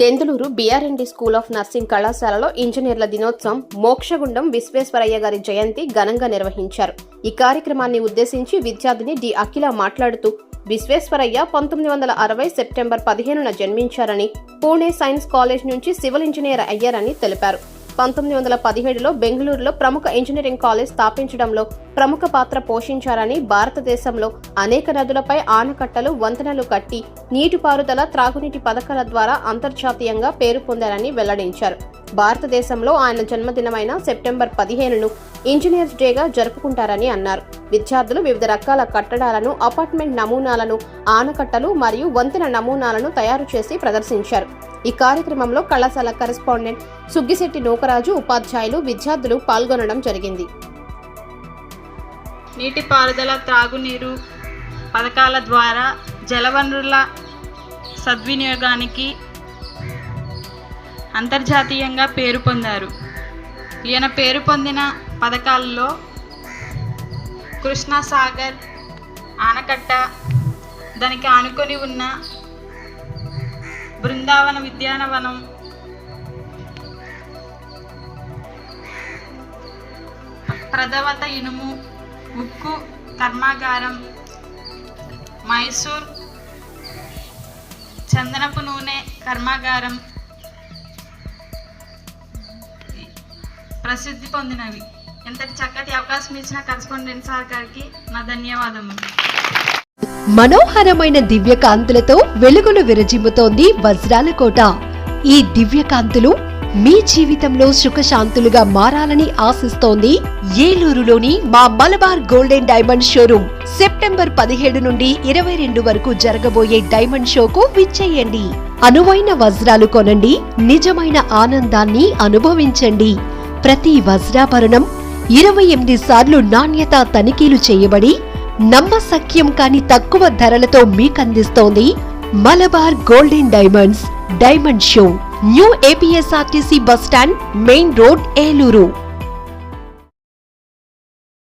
Denduluru BRMD school of nursing కళాశాలలో ఇంజనీర్ల దినోత్సవం మోక్షగుండం విశ్వేశ్వరయ్య గారి జయంతి ఘనంగా నిర్వహించారు. ఈ కార్యక్రమాన్ని ఉద్దేశించి విద్యార్థిని డి అఖిల మాట్లాడుతూ విశ్వేశ్వరయ్య పంతొమ్మిది వందల అరవై సెప్టెంబర్ పదిహేనున జన్మించారని పూణే సైన్స్ కాలేజ్ నుంచి సివిల్ ఇంజనీర్ అయ్యారని తెలిపారు. పంతొమ్మిది వందల పదిహేడులో బెంగళూరులో ప్రముఖ ఇంజనీరింగ్ కాలేజ్ స్థాపించడంలో ప్రముఖ పాత్ర పోషించారని భారతదేశంలో అనేక నదులపై ఆనకట్టలు వంతెనలు కట్టి నీటిపారుదల త్రాగునీటి పథకాల ద్వారా అంతర్జాతీయంగా పేరు పొందారని వెల్లడించారు. భారతదేశంలో ఆయన జన్మదినమైన సెప్టెంబర్ పదిహేనును ఇంజనీర్స్ డేగా జరుపుకుంటారని అన్నారు. విద్యార్థులు వివిధ రకాల కట్టడాలను అపార్ట్మెంట్ నమూనాలను ఆనకట్టలు మరియు వంతెన నమూనాలను తయారు చేసి ప్రదర్శించారు. ఈ కార్యక్రమంలో కళాశాల కరెస్పాండెంట్ సుగ్గిశెట్టి నూకరాజు ఉపాధ్యాయులు విద్యార్థులు పాల్గొనడం జరిగింది. నీటిపారుదల త్రాగునీరు పథకాల ద్వారా జలవనరుల సద్వినియోగానికి అంతర్జాతీయంగా పేరు పొందారు. ఈయన పేరు పొందిన పథకాల్లో కృష్ణా సాగర్ ఆనకట్ట దానికి ఆనుకొని ఉన్న బృందావన ఉద్యానవనం ప్రదవత ఇనుము ఉక్కు కర్మాగారం మైసూర్ చందనపు నూనె కర్మాగారం ప్రసిద్ధి పొందినవి. ఇంతటి చక్కటి అవకాశం ఇచ్చిన కరస్పాండెంట్ సార్ గారికి నా ధన్యవాదములు. మనోహరమైన దివ్య కాంతులతో వెలుగులు విరజిమ్ముతోంది వజ్రాల కోట ఈ దివ్య కాంతులు మీ జీవితంలో సుఖశాంతులుగా మారాలని ఆశిస్తోంది ఏలూరులోని మా Malabar golden diamond showroom. September పదిహేడు నుండి ఇరవై రెండు వరకు జరగబోయే డైమండ్ షోకు విచ్చేయండి. అనువైన వజ్రాలు కొనండి నిజమైన ఆనందాన్ని అనుభవించండి. ప్రతి వజ్రాభరణం ఇరవై ఎనిమిది సార్లు నాణ్యత తనిఖీలు చేయబడి నమ్మసక్యం కాని తక్కువ ధరలతో మీకందిస్తోంది Malabar golden diamonds diamond show. New APSRTC bus stand main road Eluru.